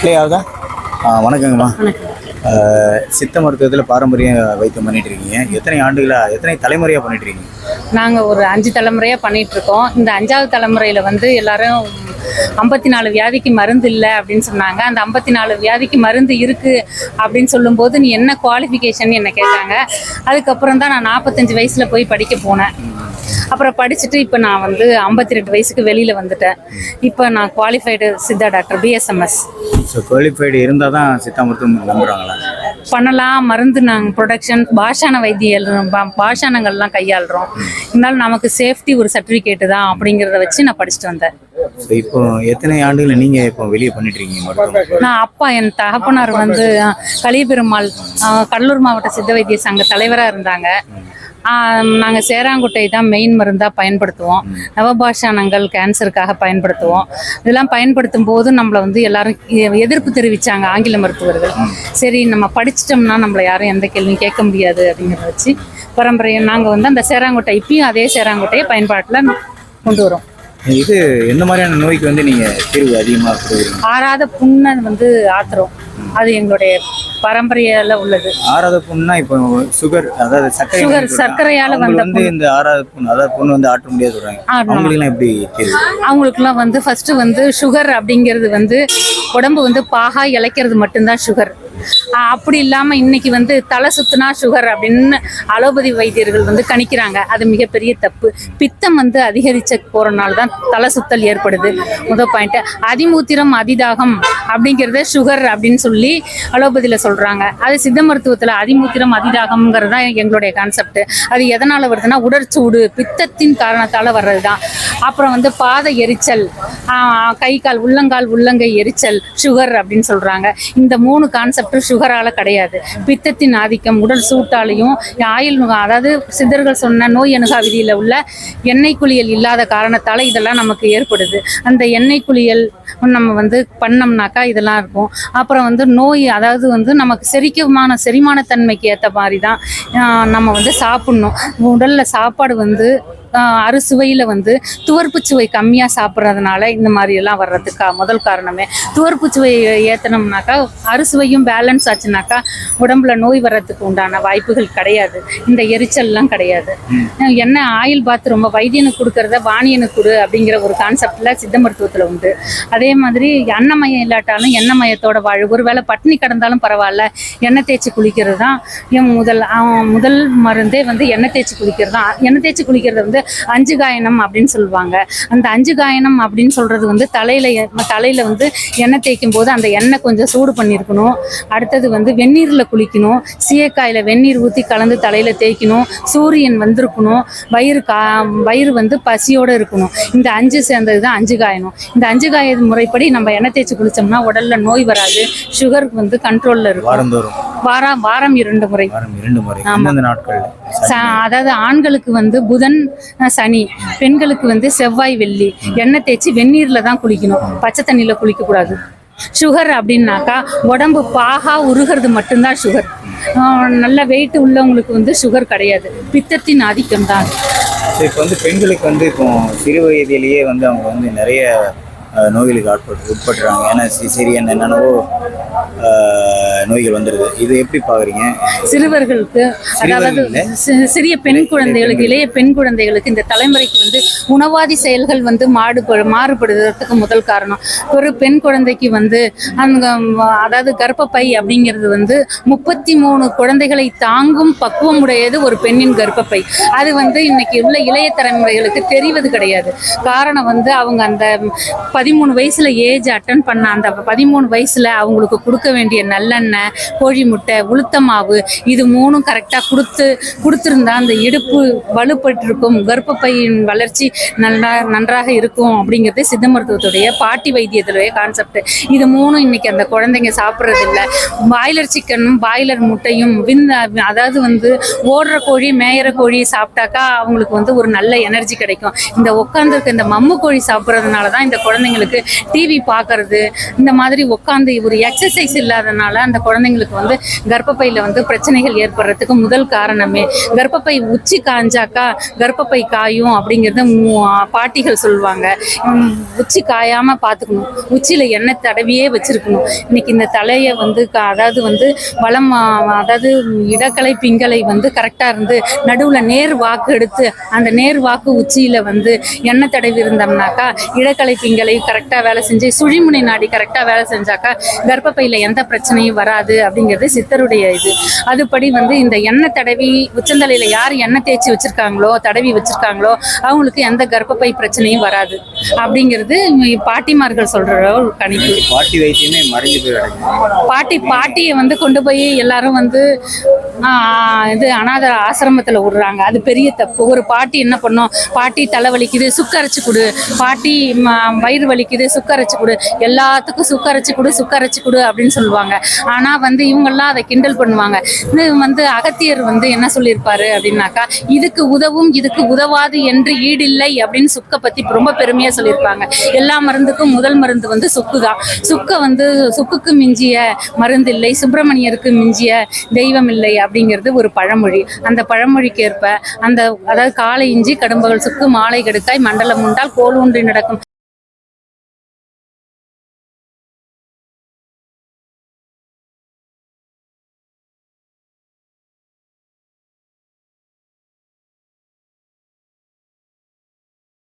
Play ஆகுதா ஆ, வணக்கங்கம்மா. சித்த மருத்துவத்தில் பாரம்பரிய வைத்தியம் பண்ணிட்டு இருக்கீங்க எத்தனை ஆண்டுகளா எத்தனை தலைமுறையாக பண்ணிட்டு இருக்கீங்க நாங்கள் ஒரு அஞ்சு தலைமுறையாக பண்ணிட்டு இருக்கோம் இந்த அஞ்சாவது தலைமுறையில் வந்து எல்லாரும் ஐம்பத்தி நாலு வியாதிக்கு மருந்து இல்லை அப்படின்னு சொன்னாங்க. அந்த ஐம்பத்தி நாலு வியாதிக்கு மருந்து இருக்கு அப்படின்னு சொல்லும்போது நீ என்ன குவாலிஃபிகேஷன் என்ன கேட்டாங்க. அதுக்கப்புறம் தான் நான் நாற்பத்தஞ்சு வயசில் போய் படிக்க போனேன். அப்புறம் படிச்சுட்டு இப்போ நான் வந்து ஐம்பத்தி ரெண்டு வயசுக்கு வெளியில் வந்துட்டேன். இப்போ நான் qualified Siddha doctor BSMS so qualified இருந்தால் தான் சித்தா மருத்துவம் நம்புகிறாங்களா பண்ணலாம் மருந்து நாங்கள் ப்ரொடக்ஷன் பாஷான வைத்தியல் பாஷானங்கள்லாம் கையாளுறோம். இருந்தாலும் நமக்கு சேஃப்டி ஒரு சர்டிஃபிகேட்டு தான் அப்படிங்கிறத வச்சு நான் படிச்சுட்டு வந்தேன். இப்போ எத்தனை ஆண்டுகள் நீங்கள் இப்போ வெளியே பண்ணிட்டு இருக்கீங்க நான் அப்பா என் தகப்பனார் வந்து கலியபெருமாள் கடலூர் மாவட்ட சித்த வைத்திய சங்க தலைவராக இருந்தாங்க. நாங்கள் சேராங்குட்டை தான் மெயின் மருந்தாக பயன்படுத்துவோம். நவபாஷானங்கள் கேன்சருக்காக பயன்படுத்துவோம். இதெல்லாம் பயன்படுத்தும் போது நம்மளை வந்து எல்லாரும் எதிர்ப்பு தெரிவித்தாங்க ஆங்கில மருத்துவர்கள். சரி நம்ம படிச்சிட்டோம்னா நம்மளை யாரும் எந்த கேள்வியும் கேட்க முடியாது அப்படிங்கிறத வச்சு பரம்பரையை நாங்கள் வந்து அந்த சேராங்குட்டை இப்பயும் அதே சேராங்குட்டையை பயன்பாட்டில் கொண்டு வரோம். இது எந்த மாதிரியான நோய்க்கு வந்து நீங்கள் தீர்வு அதிகமாக ஆறாத புண்ணை வந்து ஆத்துறோம். அது எங்களுடைய பரம்பரையால உள்ளது. ஆறாவது புண்ணுனா இப்போ சுகர் அதாவது சர்க்கரை சுகர், சொல்றாங்க. சர்க்கரையால வந்த வந்து இந்த ஆறாவது புண்ணு அதாவது புண்ணு வந்து ஆற்ற முடியாது சொல்கிறாங்க ஆறணும். அவங்களுக்குலாம் எப்படி அவங்களுக்குலாம் வந்து ஃபர்ஸ்ட் வந்து சுகர் அப்படிங்கிறது வந்து உடம்பு வந்து பாகா இளைக்கிறது மட்டும்தான் சுகர் அப்படி இல்லாமல் இன்னைக்கு வந்து தலை சுத்துனா சுகர் அப்படின்னு அலோபதி வைத்தியர்கள் வந்து கணிக்கிறாங்க. அது மிகப்பெரிய தப்பு. பித்தம் வந்து அதிகரிச்ச போறனால தான் தலை சுத்தல் ஏற்படுது. முதல் பாயிண்ட் அதிமூத்திரம் அதிதாகம் அப்படிங்கிறத சுகர் அப்படின்னு சொல்லி அலோபதியில் சொல்றாங்க. அது சித்த மருத்துவத்தில் அதிமூத்திரம் அதிதாகம்ங்கிறது தான் எங்களுடைய கான்செப்ட் அது எதனால வருதுன்னா உடற்சூடு பித்தத்தின் காரணத்தால வர்றது தான் அப்புறம் வந்து பாத எரிச்சல் கை கால் உள்ளங்கால் உள்ளங்கை எரிச்சல் சுகர் அப்படின்னு சொல்கிறாங்க இந்த மூணு கான்செப்டும் சுகரால் கிடையாது. பித்தத்தின் ஆதிக்கம் உடல் சூட்டாலையும் ஆயில் நுகா அதாவது சித்தர்கள் சொன்ன நோய் அணுகா விதியில் உள்ள எண்ணெய் குளியல் இல்லாத காரணத்தால் இதெல்லாம் நமக்கு ஏற்படுது. அந்த எண்ணெய் குளியல் நம்ம வந்து பண்ணோம்னாக்கா இதெல்லாம் இருக்கும். அப்புறம் வந்து நோய் அதாவது வந்து நமக்கு செரிக்கமான செரிமானத்தன்மைக்கு ஏற்ற மாதிரி தான் நம்ம வந்து சாப்பிட்ணும். உடலில் சாப்பாடு வந்து அறுசுவையில் வந்து துவர்ப்பு சுவை கம்மியாக சாப்பிட்றதுனால இந்த மாதிரி எல்லாம் வர்றதுக்கா முதல் காரணமே. துவர்ப்பு சுவை ஏற்றனோம்னாக்கா அறுசுவையும் பேலன்ஸ் ஆச்சுனாக்கா உடம்புல நோய் வர்றதுக்கு உண்டான வாய்ப்புகள் கிடையாது. இந்த எரிச்சல்லாம் கிடையாது. என்ன ஆயில் பாத் ரொம்ப வைத்தியனுக்கு கொடுக்கறத வாணியனுக்கு கொடு அப்படிங்கிற ஒரு கான்செப்டில் சித்த மருத்துவத்தில் உண்டு. அதே மாதிரி எண்ணெய்மயம் இல்லாட்டாலும் எண்ணெய்மயத்தோட வாழ் ஒருவேளை பட்டினி கிடந்தாலும் பரவாயில்ல எண்ணெய் தேய்ச்சி குளிக்கிறது தான் என் முதல் முதல் மருந்தே வந்து எண்ணெய் தேய்ச்சி குளிக்கிறது தான் எண்ணெய் தேய்ச்சி குளிக்கிறது வந்து அஞ்சு காயனம் அப்படின்னு சொல்லுவாங்க. அந்த அஞ்சு காயனம் அப்படின்னு சொல்றது வந்து தலையில தலையில வந்து எண்ணெய் தேய்க்கும் போது அந்த எண்ணெய் கொஞ்சம் சூடு பண்ணியிருக்கணும் அடுத்தது வந்து வெந்நீரில் குளிக்கணும். சீயக்காயில வெந்நீர் ஊற்றி கலந்து தலையில தேய்க்கணும். சூரியன் வந்திருக்கணும். வயிறு கா வயிறு வந்து பசியோட இருக்கணும். இந்த அஞ்சு சேர்ந்தது தான் அஞ்சு காயணும். இந்த அஞ்சு காய முறைப்படி நம்ம எண்ணெய் தேய்ச்சி குளிச்சோம்னா உடல்ல நோய் வராது. சுகருக்கு வந்து கண்ட்ரோல்ல இருக்கும். வாரம் வாரம் இரண்டு முறை. வாரம் இரண்டு முறை. எந்தெந்த நாட்கள்? அதாவது ஆண்களுக்கு வந்து புதன் சனி. பெண்களுக்கு வந்து செவ்வாய் வெள்ளி. எண்ணெய் தேய்ச்சி வெந்நீர்ல தான் குளிக்கணும். பச்சை தண்ணியில குளிக்க கூடாது சுகர் அப்படின்னாக்கா உடம்பு பாகா உருகிறது மட்டும்தான் சுகர் நல்ல வெயிட் உள்ளவங்களுக்கு வந்து சுகர் கிடையாது. பித்தத்தின் ஆதிக்கம் தான். இப்போ வந்து பெண்களுக்கு வந்து இப்போ சிறு வயதிலேயே வந்து அவங்க வந்து நிறைய நோய்களுக்கு ஆட்பட்டு உட்பட்டுறாங்க ஏன்னா சிசிரியன் என்னென்னவோ நோய்கள் வந்துடுது இது எப்படி பார்க்குறீங்க? சிறுவர்களுக்கு அதாவது சிறிய பெண் குழந்தைகளுக்கு இளைய பெண் குழந்தைகளுக்கு இந்த தலைமுறைக்கு வந்து உணவாதி செயல்கள் வந்து மாடுபடு மாறுபடுறதுக்கு முதல் காரணம். ஒரு பெண் குழந்தைக்கு வந்து அந்த அதாவது கர்ப்பப்பை அப்படிங்கிறது வந்து முப்பத்தி மூணு குழந்தைகளை தாங்கும் பக்குவம் உடையது ஒரு பெண்ணின் கர்ப்பப்பை. அது வந்து இன்னைக்கு உள்ள இளைய தலைமுறைகளுக்கு தெரிவது கிடையாது. காரணம் வந்து அவங்க அந்த பதிமூணு வயசுல ஏஜ் அட்டன் பண்ண அந்த பதிமூணு வயசுல அவங்களுக்கு கொடுக்க வேண்டிய நல்லெண்ணெய் கோழி முட்டை உளுத்த மாவு இது மூணும் கரெக்டாக கொடுத்து கொடுத்துருந்தா அந்த இடுப்பு வலுப்பட்டிருக்கும். கர்ப்பப்பையின் வளர்ச்சி நல்லா நன்றாக இருக்கும் அப்படிங்கிறது சித்த மருத்துவத்துடைய பாட்டி வைத்தியத்துடைய கான்செப்ட் இது மூணும் இன்னைக்கு அந்த குழந்தைங்க சாப்பிட்றது இல்லை பாய்லர் சிக்கனும் பாய்லர் முட்டையும் வின் அதாவது வந்து ஓடுற கோழி மேயிற கோழி சாப்பிட்டாக்கா அவங்களுக்கு வந்து ஒரு நல்ல எனர்ஜி கிடைக்கும். இந்த உட்காந்துருக்க இந்த மம்மு கோழி சாப்பிட்றதுனால தான் இந்த குழந்தைங்களுக்கு டிவி பார்க்கறது இந்த மாதிரி உட்காந்து ஒரு எக்ஸசைஸ் இல்லாதனால அந்த குழந்தைங்களுக்கு வந்து கர்ப்பப்பையில் வந்து பிரச்சனைகள் ஏற்படுறதுக்கு முதல் காரணமே கர்ப்பப்பை உச்சி காஞ்சாக்கா கர்ப்பப்பை காயும் அப்படிங்கிறத பாட்டிகள் சொல்லுவாங்க. உச்சி காயாமல் பார்த்துக்கணும் உச்சியில் எண்ணெய் தடவியே வச்சிருக்கணும். இன்னைக்கு இந்த தலையை வந்து அதாவது வந்து வளம் அதாவது இடக்கலை பிங்கலை வந்து கரெக்டாக இருந்து நடுவில் நேர் வாக்கு எடுத்து அந்த நேர் வாக்கு உச்சியில் வந்து எண்ணெய் தடவி இருந்தோம்னாக்கா இடக்கலை பிங்கலை கரெக்டாக வேலை செஞ்சு சுழிமுனை நாடி கரெக்டாக வேலை செஞ்சாக்கா கர்ப்பப்பை கர்ப்பப்பையில் எந்த பிரச்சனையும் வராது அப்படிங்கிறது சித்தருடைய இது. அதுபடி வந்து இந்த எண்ணெய் தடவி உச்சந்தலையில் யார் எண்ணெய் தேய்ச்சி வச்சிருக்காங்களோ தடவி வச்சிருக்காங்களோ அவங்களுக்கு எந்த கர்ப்பப்பை பிரச்சனையும் வராது. அப்படிங்கிறது பாட்டிமார்கள் சொல்ற ஒரு கணிப்பு. பாட்டி வைத்தியமே மறைஞ்சு பாட்டி பாட்டியை வந்து கொண்டு போய் எல்லாரும் வந்து இது அனாத ஆசிரமத்தில் விடுறாங்க. அது பெரிய தப்பு. ஒரு பாட்டி என்ன பண்ணும்? பாட்டி தலைவலிக்குது சுக்கரைச்சு கொடு. பாட்டி வயிறு வலிக்குது சுக்கரைச்சு கொடு. எல்லாத்துக்கும் சுக்கரைச்சு கொடு சுக்கரைச்சு கொடு அப்படின்னு சொல்லுவாங்க. ஆனால் வந்து இவங்கெல்லாம் அதை கிண்டல் பண்ணுவாங்க. இது வந்து அகத்தியர் வந்து என்ன சொல்லியிருப்பாரு அப்படின்னாக்கா இதுக்கு உதவும் இதுக்கு உதவாது என்று ஈடில்லை அப்படின்னு சுக்கை பற்றி ரொம்ப பெருமையாக சொல்லியிருப்பாங்க. எல்லா மருந்துக்கும் முதல் மருந்து வந்து சுக்கு தான் சுக்கை வந்து சுக்குக்கு மிஞ்சிய மருந்து இல்லை சுப்பிரமணியருக்கு மிஞ்சிய தெய்வம் இல்லை அப்படிங்கிறது ஒரு பழமொழி. அந்த பழமொழிக்கு ஏற்ப அந்த அதாவது காலை இஞ்சி கடும்பகல் சுக்கு மாலை கெடுக்காய் மண்டலம் உண்டால் கோல் ஊன்றி நடக்கும்